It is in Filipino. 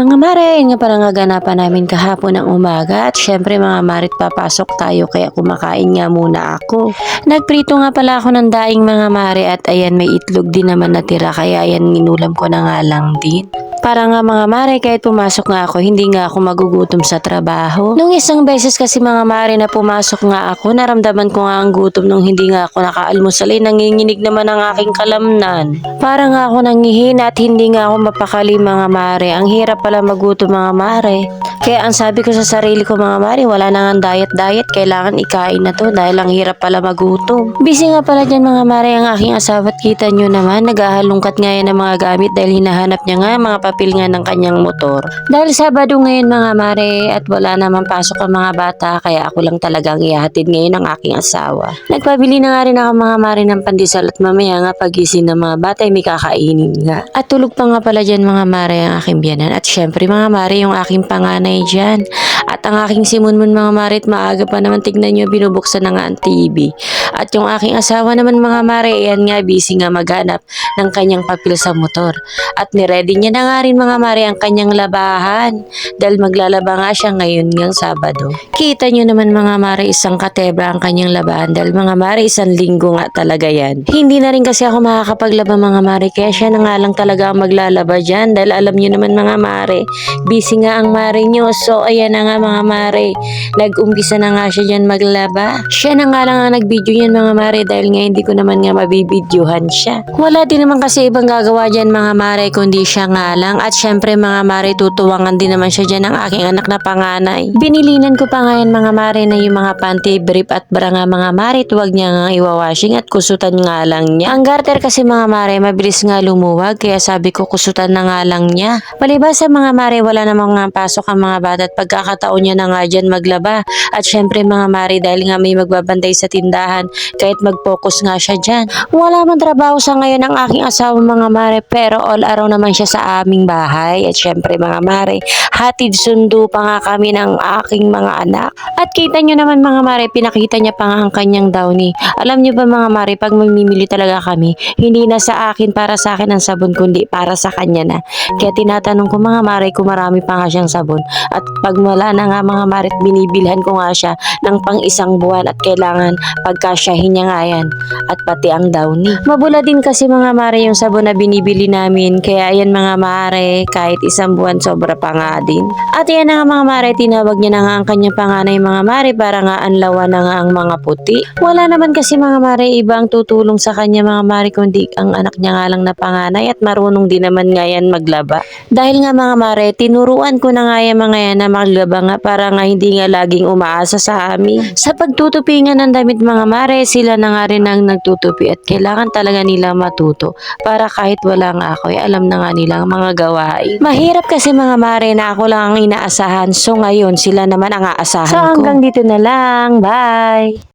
Mga mare, yun nga pala nga ganapan namin kahapon ng umaga at syempre mga marit papasok tayo kaya kumakain nga muna ako. Nagprito nga pala ako ng daing mga mare at ayan may itlog din naman natira kaya ayan inulam ko na nga lang din. Para nga mga mare, kahit pumasok nga ako, hindi nga ako magugutom sa trabaho. Nung isang beses kasi mga mare na pumasok nga ako, naramdaman ko nga ang gutom nung hindi nga ako nakaalmusal eh, nanginginig naman ang aking kalamnan. Para nga ako nangihina at hindi nga ako mapakali mga mare. Ang hirap pala magutom mga mare. Kaya ang sabi ko sa sarili ko mga mare, wala na nga diet-diet, kailangan ikain na to dahil ang hirap pala magutom. Busy nga pala dyan mga mare ang aking asawa at kita nyo naman, naghahalungkat nga yan ng mga gamit dahil hinahanap niya nga mga papel nga ng kanyang motor. Dahil Sabado ngayon mga mare at wala naman pasok ang mga bata kaya ako lang talagang ihahatid ngayon ang aking asawa. Nagpabili na nga rin ako mga mare ng pandesal at mamaya nga pagising ng mga bata ay may kakainin nga. At tulog pa nga pala dyan mga mare ang aking biyanan at syempre mga mare yung aking panganay dyan. At ang aking simunmun mga mare at maaga pa naman tignan nyo binubuksan na nga ang TV. At yung aking asawa naman mga mare yan nga busy nga maghanap ng kanyang papel sa motor. At niready niya na nga rin mga mare ang kanyang labahan dahil maglalaba nga siya ngayon ngang Sabado. Kita nyo naman mga mare isang katebra ang kanyang labahan dahil mga mare isang linggo nga talaga yan. Hindi na rin kasi ako makakapaglaba mga mare kaya siya na nga lang talaga ang maglalaba dyan dahil alam nyo naman mga mare busy nga ang mare nyo so ayan na nga mga mare nag-umpisa na nga siya dyan maglaba. Siya na nga lang ang nag-video yan mga mare dahil nga hindi ko naman nga mabibidyohan siya. Wala din naman kasi ibang gagawa dyan mga mare kundi siya nga lang at syempre mga mare tutuwangan din naman siya dyan ng aking anak na panganay. Binilinan ko pa nga yan mga mare na yung mga panty brief at bra nga mga mare tuwag niya nga iwawashing at kusutan nga lang niya. Ang garter kasi mga mare mabilis nga lumuwag kaya sabi ko kusutan na nga lang niya. Palibasa mga mare wala namang nga pasok ang mga bata at pagkakataon niya na nga dyan maglaba. At syempre mga mare dahil nga may magbabantay sa tindahan kahit mag-focus nga siya dyan. Wala man trabaho sa ngayon ang aking asawa mga mare pero all araw naman siya sa aming bahay. At syempre mga mare hatid sundo pa nga kami ng aking mga anak. At kita nyo naman mga mare pinakita niya pa nga ang kanyang downy. Alam niyo ba mga mare pag mamimili talaga kami hindi na sa akin para sa akin ang sabon kundi para sa kanya na. Kaya tinatanong ko mga mare kung marami pa nga siyang sabon. At pag wala na nga mga mare binibilhan ko nga siya ng pang isang buwan at kailangan pagkasyahin niya nga yan at pati ang downy. Mabula din kasi mga mare yung sabon na binibili namin kaya yan mga mare kahit isang buwan sobra pa nga din. At yan na nga mga mare tinawag niya na nga ang kanyang panganay mga mare para nga anlawan na nga ang mga puti. Wala naman kasi mga mare ibang tutulong sa kanya mga mare kundi ang anak niya nga lang na panganay at marunong din naman nga yan maglaba. Dahil nga mga mare tinuruan ko na nga yan mga yan na maglaba nga para nga hindi nga laging umaasa sa amin. Sa pagtutupi nga ng damit mga mare sila na nga rin ang nagtutupi at kailangan talaga nila matuto para kahit wala nga ako ay alam na nga nila ang mga gawain. Mahirap kasi mga mare na ako lang ang inaasahan so ngayon sila naman ang aasahan ko. Hanggang dito na lang. Bye!